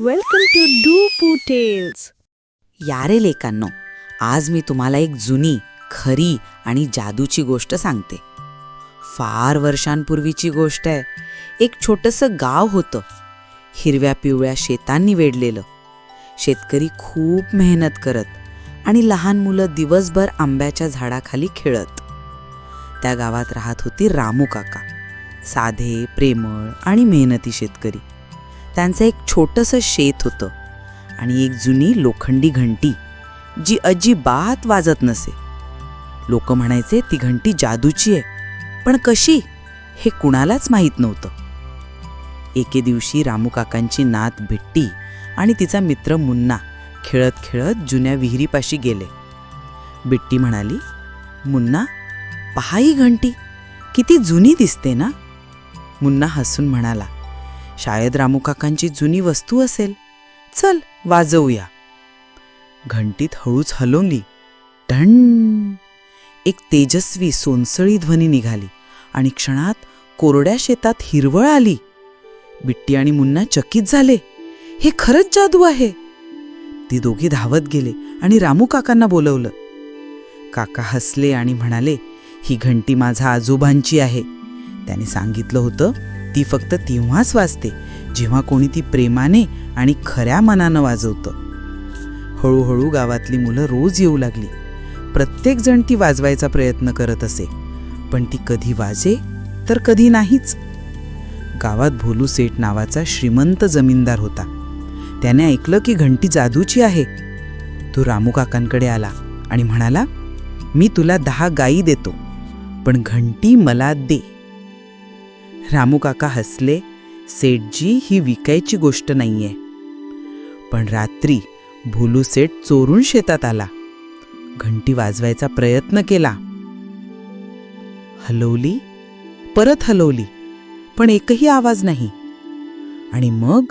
Welcome to do tails या रे लेकांनो आज मी तुम्हाला एक जुनी खरी आणि जादूची गोष्ट सांगते. फार वर्षांपूर्वीची गोष्ट आहे. एक छोटंसं गाव होतं. हिरव्या पिवळ्या शेतांनी वेढलेलं. शेतकरी खूप मेहनत करत आणि लहान मुलं दिवसभर आंब्याच्या झाडाखाली खेळत. त्या गावात राहत होती रामू काका. साधे प्रेमळ आणि मेहनती शेतकरी. त्यांचं एक छोटंसं शेत होतं. आणि एक जुनी लोखंडी घंटी जी अजिबात वाजत नसे. लोक म्हणायचे ती घंटी जादूची आहे. पण कशी? हे कुणालाच माहीत नव्हतं. एके दिवशी रामू काकांची नात भिट्टी आणि तिचा मित्र मुन्ना खेळत खेळत जुन्या विहिरीपाशी गेले. बिट्टी म्हणाली मुन्ना पहा ही घंटी. किती जुनी दिसते ना. मुन्ना हसून म्हणाला शायद रामू काकांची जुनी वस्तू असेल. चल वाजवूया. घंटीत हळूच हलवली. टन एक तेजस्वी सोनसळी ध्वनी निघाली आणि क्षणात कोरड्या शेतात हिरवळ आली. बिट्टी आणि मुन्ना चकित झाले. हे खरंच जादू आहे. ती दोघी धावत गेले आणि रामू काकांना बोलवलं. काका हसले आणि म्हणाले ही घंटी माझा आजोबांची आहे. त्याने सांगितलं होतं ती फक्त तेव्हाच वाजते जेव्हा कोणी ती प्रेमाने आणि खऱ्या मनानं वाजवतं. हळूहळू गावातली मुलं रोज येऊ लागली. प्रत्येकजण ती वाजवायचा प्रयत्न करत असे पण ती कधी वाजे तर कधी नाहीच. गावात भोलू सेठ नावाचा श्रीमंत जमीनदार होता. त्याने ऐकलं की घंटी जादूची आहे. तो रामू काकांकडे आला आणि म्हणाला मी तुला दहा गायी देतो पण घंटी मला दे. रामू काका हसले सेठजी ही विकायची गोष्ट नाहीये. पण रात्री भोलू सेठ चोरून शेतात आला. घंटी वाजवायचा प्रयत्न केला. हलवली? परत हलवली पण एकही आवाज नाही. आणि मग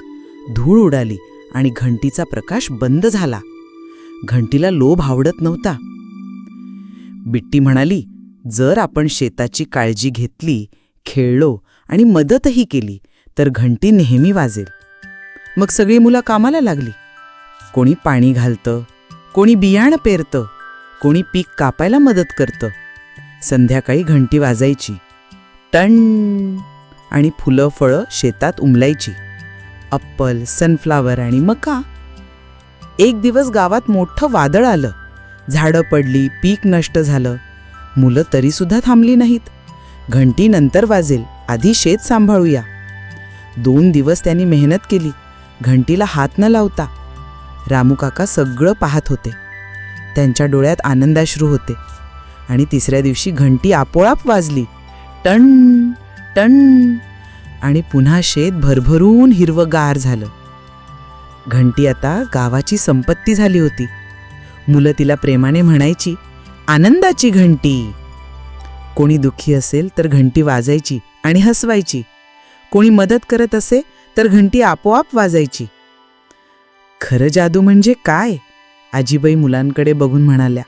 धूळ उडाली आणि घंटीचा प्रकाश बंद झाला. घंटीला लोभ आवडत नव्हता. बिट्टी म्हणाली जर आपण शेताची काळजी घेतली खेळलो आणि मदतही केली तर घंटी नेहमी वाजेल. मग सगळी मुलं कामाला लागली. कोणी पाणी घालतं कोणी बियाणं पेरतं कोणी पीक कापायला मदत करतं. संध्याकाळी घंटी वाजायची. टण! आणि फुलं फळं शेतात उमलायची. अप्पल सनफ्लावर आणि मका. एक दिवस गावात मोठं वादळ आलं. झाडं पडली पीक नष्ट झालं. मुलं तरीसुद्धा थांबली नाहीत. घंटी नंतर वाजेल. आधी शेत सांभाळूया. दोन दिवस त्यांनी मेहनत केली घंटीला हात न लावता. रामू काका सगळं पाहत होते. त्यांच्या डोळ्यात आनंदाश्रू होते. आणि तिसऱ्या दिवशी घंटी आपोआप वाजली. टण टण. आणि पुन्हा शेत भरभरून हिरवगार झालं. घंटी आता गावाची संपत्ती झाली होती. मुलं तिला प्रेमाने म्हणायची आनंदाची घंटी. कोणी दुःखी असेल तर घंटी वाजायची आणि हसवायची. कोणी मदत करत असे तर घंटी आपोआप वाजायची. खरं जादू म्हणजे काय? आजीबाई मुलांकडे बघून म्हणाल्या.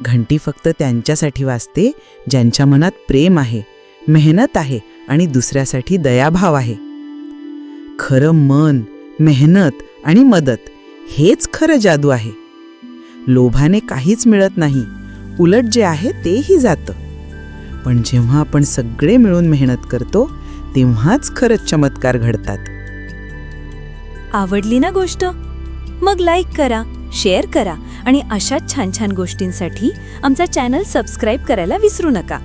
घंटी फक्त त्यांच्यासाठी वाजते ज्यांच्या मनात प्रेम आहे मेहनत आहे आणि दुसऱ्यासाठी दयाभाव आहे. खरं मन मेहनत आणि मदत हेच खरं जादू आहे. लोभाने काहीच मिळत नाही. उलट जे आहे तेही जातं. पण जेव्हा आपण सगळे मिळून मेहनत करतो तेव्हाच खरंच चमत्कार घडतात. आवडली ना गोष्ट? मग लाईक करा शेअर करा आणि अशाच छान छान गोष्टींसाठी आमचा चॅनल सबस्क्राईब करायला विसरू नका.